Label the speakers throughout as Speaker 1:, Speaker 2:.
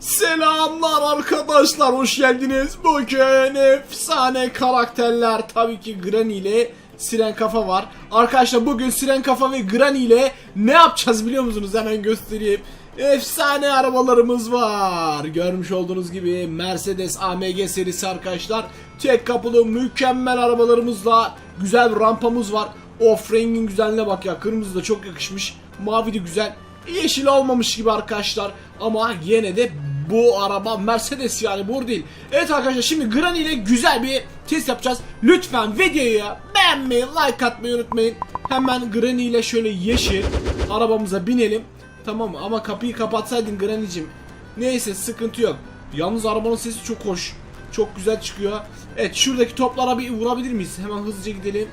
Speaker 1: Selamlar arkadaşlar hoş geldiniz. Bugün efsane karakterler tabii ki Granny ile Siren Kafa var. Arkadaşlar bugün Siren Kafa ve Granny ile ne yapacağız biliyor musunuz? Hemen göstereyim. Efsane arabalarımız var. Görmüş olduğunuz gibi Mercedes AMG serisi arkadaşlar. Tek kapılı mükemmel arabalarımızla güzel bir rampamız var. Of rengin güzelliğine bak ya. Kırmızı da çok yakışmış. Mavi de güzel. Yeşil olmamış gibi arkadaşlar. Ama yine de bu araba Mercedes yani bu değil. Evet arkadaşlar şimdi Granny ile güzel bir test yapacağız. Lütfen videoyu beğenmeyi, like atmayı unutmayın. Hemen Granny ile şöyle yeşil arabamıza binelim. Tamam? Ama kapıyı kapatsaydın Granny'cim. Neyse sıkıntı yok. Yalnız arabanın sesi çok hoş. Çok güzel çıkıyor. Evet şuradaki toplara bir vurabilir miyiz? Hemen hızlıca gidelim.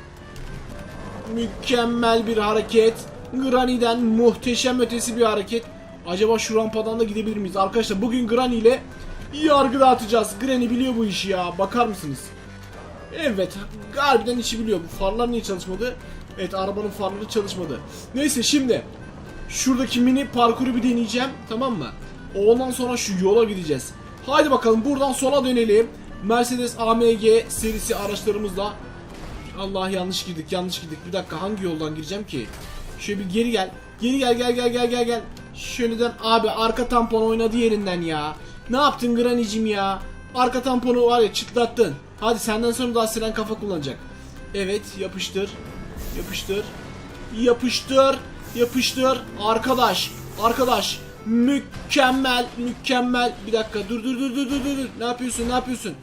Speaker 1: Mükemmel bir hareket. Granny'den muhteşem ötesi bir hareket. Acaba şu rampadan da gidebilir miyiz? Arkadaşlar bugün Granny ile yargı dağıtacağız. Granny biliyor bu işi ya. Bakar mısınız? Evet. Harbiden işi biliyor. Bu farlar niye çalışmadı? Evet arabanın farları çalışmadı. Neyse şimdi. Şuradaki mini parkuru bir deneyeceğim. Tamam mı? Ondan sonra şu yola gideceğiz. Haydi bakalım buradan sola dönelim. Mercedes AMG serisi araçlarımızla Allah yanlış girdik yanlış girdik. Bir dakika hangi yoldan gireceğim ki? Şöyle bir geri gel. Geri gel gel gel gel gel gel. Şöyleden abi arka tampon oynadı yerinden ya. Ne yaptın Granny'cim ya? Arka tamponu var ya çıtlattın. Hadi senden sonra daha siren kafa kullanacak. Evet yapıştır. Yapıştır. Yapıştır. Yapıştır. Arkadaş. Arkadaş. Mükemmel. Mükemmel. Bir dakika dur dur dur dur dur dur. Ne yapıyorsun ne yapıyorsun?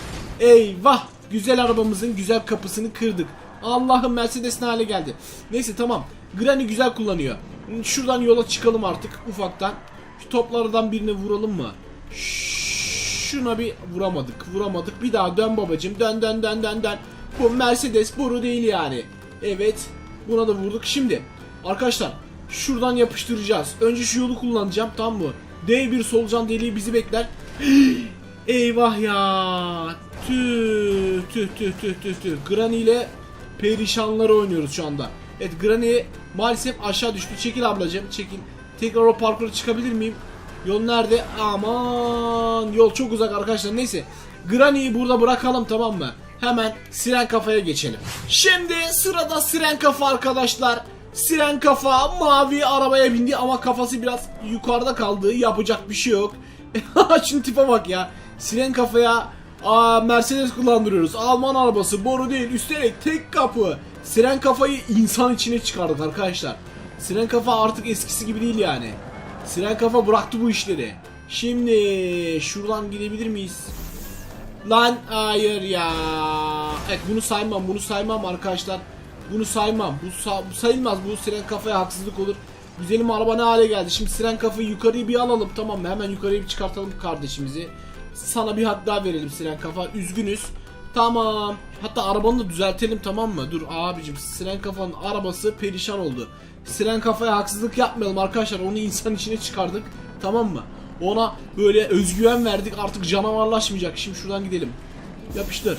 Speaker 1: Eyvah. Güzel arabamızın güzel kapısını kırdık. Allah'ım Mercedes ne hale geldi. Neyse tamam. Granny güzel kullanıyor. Şuradan yola çıkalım artık ufaktan. Şu toplardan birine vuralım mı? Şuna bir vuramadık. Vuramadık. Bir daha dön babacım. Dön dön dön dön dön. Bu Mercedes boru değil yani. Evet. Buna da vurduk. Şimdi arkadaşlar şuradan yapıştıracağız. Önce şu yolu kullanacağım tamam mı? D1 solucan deliği bizi bekler. Eyvah ya. Tüh tüh tüh tüh tüh tüh. Granny ile perişanları oynuyoruz şu anda. Evet Granny maalesef aşağı düştü. Çekil ablacığım çekil. Tekrar o parkura çıkabilir miyim? Yol nerede? Aman yol çok uzak arkadaşlar. Neyse. Granny'yi burada bırakalım tamam mı? Hemen Siren Kafa'ya geçelim. Şimdi sırada Siren Kafa arkadaşlar. Siren Kafa mavi arabaya bindi ama kafası biraz yukarıda kaldı. Yapacak bir şey yok. Şimdi tipe bak ya. Siren Kafa'ya aa, Mercedes kullandırıyoruz. Alman arabası boru değil. Üstelik tek kapı. Siren Kafa'yı insan içine çıkardık arkadaşlar. Siren Kafa artık eskisi gibi değil yani. Siren Kafa bıraktı bu işleri. Şimdi şuradan gidebilir miyiz? Lan hayır ya. Evet bunu saymam bunu saymam arkadaşlar. Bunu saymam. Bu, bu sayılmaz. Bu siren kafaya haksızlık olur. Güzelim araba ne hale geldi. Şimdi siren kafayı yukarıya bir alalım tamam mı? Hemen yukarıya bir çıkartalım kardeşimizi. Sana bir hak daha verelim siren kafa. Üzgünüz. Tamam. Hatta arabanı da düzeltelim tamam mı? Dur abicim siren kafanın arabası perişan oldu. Siren kafaya haksızlık yapmayalım arkadaşlar. Onu insan içine çıkardık. Tamam mı? Ona böyle özgüven verdik. Artık canavarlaşmayacak. Şimdi şuradan gidelim. Yapıştır.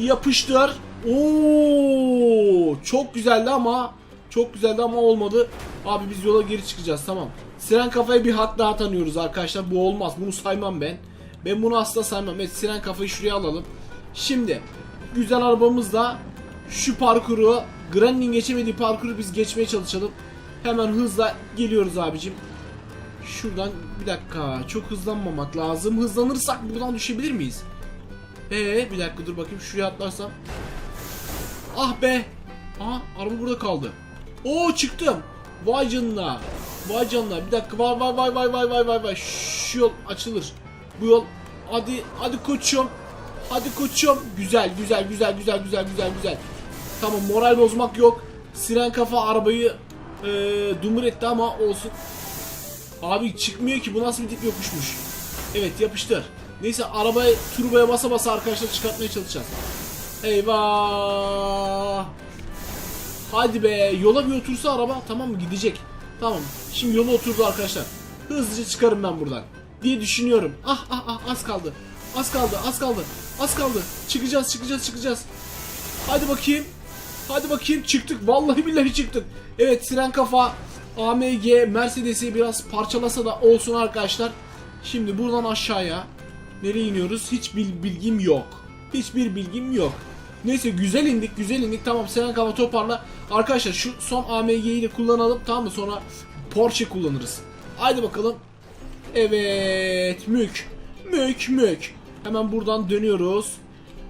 Speaker 1: Yapıştır. Oo, çok güzeldi ama çok güzeldi ama olmadı. Abi biz yola geri çıkacağız tamam. Siren kafaya bir hak daha tanıyoruz arkadaşlar. Bu olmaz. Bunu saymam ben. Ben bunu asla saymam. Evet siren kafayı şuraya alalım. Şimdi güzel arabamızla şu parkuru Granny'in geçemediği parkuru biz geçmeye çalışalım. Hemen hızla geliyoruz abicim. Şuradan bir dakika çok hızlanmamak lazım. Hızlanırsak buradan düşebilir miyiz? Ee bir dakika dur bakayım şuraya atlarsam. Ah be. Aha araba burada kaldı. Oo çıktım. Vay canına. Vay canına. Bir dakika vay vay vay vay vay vay vay. Şu yol açılır. Bu yol. Hadi hadi koçum. Hadi koçum. Güzel güzel güzel güzel güzel güzel güzel. Tamam moral bozmak yok. Siren kafa arabayı e, dumur etti ama olsun. Abi çıkmıyor ki bu nasıl bir dip yokuşmuş. Evet yapıştır. Neyse arabayı turboya basa basa arkadaşlar çıkartmaya çalışacağız. Eyvah. Hadi be yola bir otursa araba tamam mı gidecek. Tamam şimdi yola oturdu arkadaşlar. Hızlıca çıkarım ben buradan diye düşünüyorum. Ah ah ah az kaldı. Az kaldı az kaldı az kaldı. Çıkacağız çıkacağız çıkacağız. Hadi bakayım. Hadi bakayım çıktık. Vallahi billahi çıktık. Evet siren kafa AMG Mercedes'i biraz parçalasa da olsun arkadaşlar. Şimdi buradan aşağıya nereye iniyoruz? Hiç bil- bilgim yok. Hiçbir bilgim yok. Neyse güzel indik güzel indik tamam Sinan kafa toparla. Arkadaşlar şu son AMG'yi de kullanalım tamam mı sonra Porsche kullanırız. Haydi bakalım. Evet mük mük mük. Hemen buradan dönüyoruz.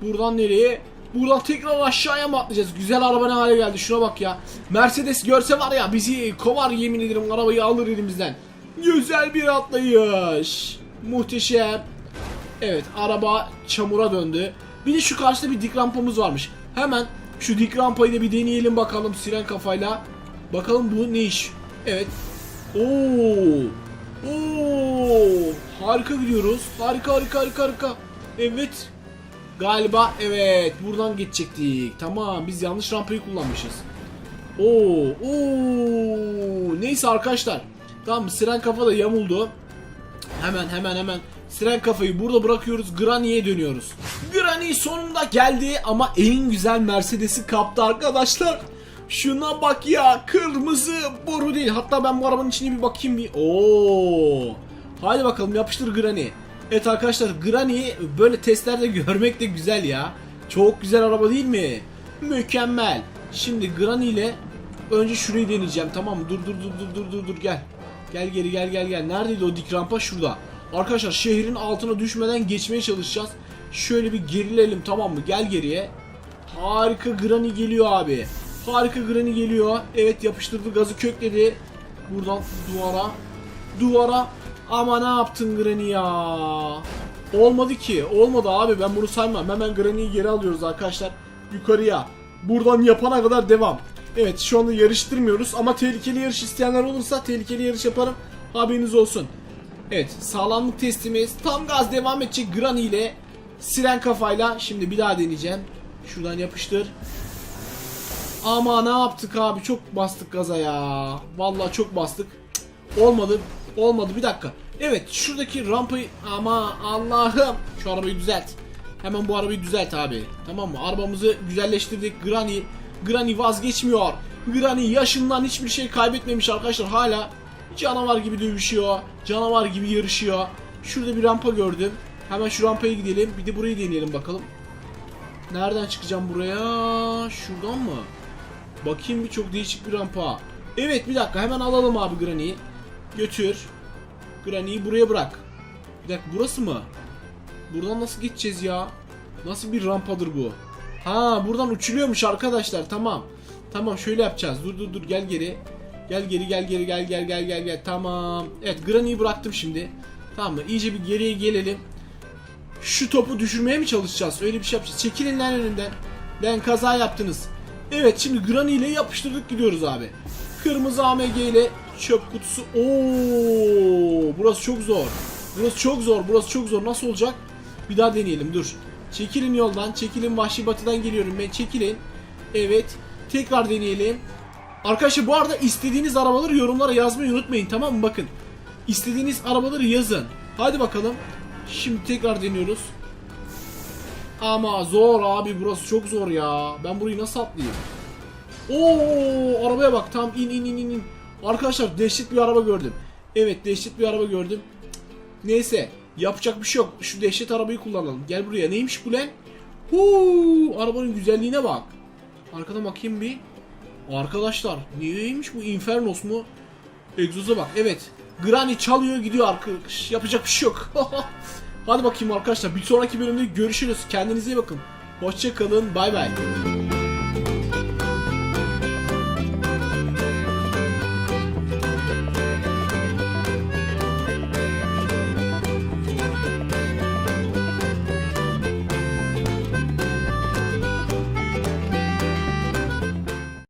Speaker 1: Buradan nereye? Buradan tekrar aşağıya mı atlayacağız? Güzel araba ne hale geldi şuna bak ya. Mercedes görse var ya bizi kovar yemin ederim arabayı alır elimizden. Güzel bir atlayış. Muhteşem. Evet araba çamura döndü. Bir de şu karşıda bir dik rampamız varmış. Hemen şu dik rampayı da bir deneyelim bakalım siren kafayla. Bakalım bu ne iş? Evet. Oo. Oo. Harika gidiyoruz. Harika harika harika harika. Evet. Galiba evet buradan geçecektik. Tamam biz yanlış rampayı kullanmışız. Oo, oo. Neyse arkadaşlar. Tamam siren kafa da yamuldu. Hemen hemen hemen siren kafayı burada bırakıyoruz. Granny'e dönüyoruz. Granny sonunda geldi ama en güzel Mercedes'i kaptı arkadaşlar. Şuna bak ya kırmızı boru değil. Hatta ben bu arabanın içine bir bakayım bir. Oo. Haydi bakalım yapıştır Granny. Evet arkadaşlar Granny böyle testlerde görmek de güzel ya. Çok güzel araba değil mi? Mükemmel. Şimdi Granny ile önce şurayı deneyeceğim tamam mı? Dur dur dur dur dur dur dur gel. Gel geri gel gel gel. Neredeydi o dik rampa? Şurada. Arkadaşlar şehrin altına düşmeden geçmeye çalışacağız. Şöyle bir gerilelim tamam mı? Gel geriye. Harika Granny geliyor abi. Harika Granny geliyor. Evet yapıştırdı gazı kökledi. Buradan duvara. Duvara. Ama ne yaptın Granny ya? Olmadı ki. Olmadı abi ben bunu saymam. Hemen Granny'yi geri alıyoruz arkadaşlar. Yukarıya. Buradan yapana kadar devam. Evet şu anda yarıştırmıyoruz ama tehlikeli yarış isteyenler olursa tehlikeli yarış yaparım. Haberiniz olsun. Evet sağlamlık testimiz tam gaz devam edecek Granny ile siren kafayla. Şimdi bir daha deneyeceğim. Şuradan yapıştır. Ama ne yaptık abi çok bastık gaza ya. Vallahi çok bastık. Cık, Olmadı. Olmadı bir dakika. Evet şuradaki rampayı ama Allah'ım şu arabayı düzelt. Hemen bu arabayı düzelt abi. Tamam mı? Arabamızı güzelleştirdik. Granny Granny vazgeçmiyor. Granny yaşından hiçbir şey kaybetmemiş arkadaşlar. Hala canavar gibi dövüşüyor. Canavar gibi yarışıyor. Şurada bir rampa gördüm. Hemen şu rampaya gidelim. Bir de burayı deneyelim bakalım. Nereden çıkacağım buraya? Şuradan mı? Bakayım bir çok değişik bir rampa. Evet bir dakika hemen alalım abi Granny'yi. Götür. Granny'yi buraya bırak. Bir dakika burası mı? Buradan nasıl geçeceğiz ya? Nasıl bir rampadır bu? Ha buradan uçuluyormuş arkadaşlar tamam. Tamam şöyle yapacağız. Dur dur dur gel geri. Gel geri gel geri gel gel gel gel gel. Tamam. Evet Granny'yi bıraktım şimdi. Tamam mı? İyice bir geriye gelelim. Şu topu düşürmeye mi çalışacağız? Öyle bir şey yapacağız. Çekilin lan önünden. Ben kaza yaptınız. Evet şimdi Granny ile yapıştırdık gidiyoruz abi. Kırmızı AMG ile çöp kutusu. Oo, burası çok zor. Burası çok zor. Burası çok zor. Nasıl olacak? Bir daha deneyelim. Dur. Çekilin yoldan. Çekilin Vahşi Batı'dan geliyorum ben. Çekilin. Evet. Tekrar deneyelim. Arkadaşlar bu arada istediğiniz arabaları yorumlara yazmayı unutmayın tamam mı? Bakın. İstediğiniz arabaları yazın. Hadi bakalım. Şimdi tekrar deniyoruz. Ama zor abi burası çok zor ya. Ben burayı nasıl atlayayım? Oo arabaya bak tam in in in in. Arkadaşlar dehşet bir araba gördüm. Evet dehşet bir araba gördüm. Neyse yapacak bir şey yok. Şu dehşet arabayı kullanalım. Gel buraya neymiş bu lan? Huu, arabanın güzelliğine bak. Arkadan bakayım bir. Arkadaşlar neymiş bu Infernos mu? Egzoza bak evet. Granny çalıyor gidiyor arkadaş. Yapacak bir şey yok. Hadi bakayım arkadaşlar bir sonraki bölümde görüşürüz. Kendinize iyi bakın. Hoşçakalın bay bay.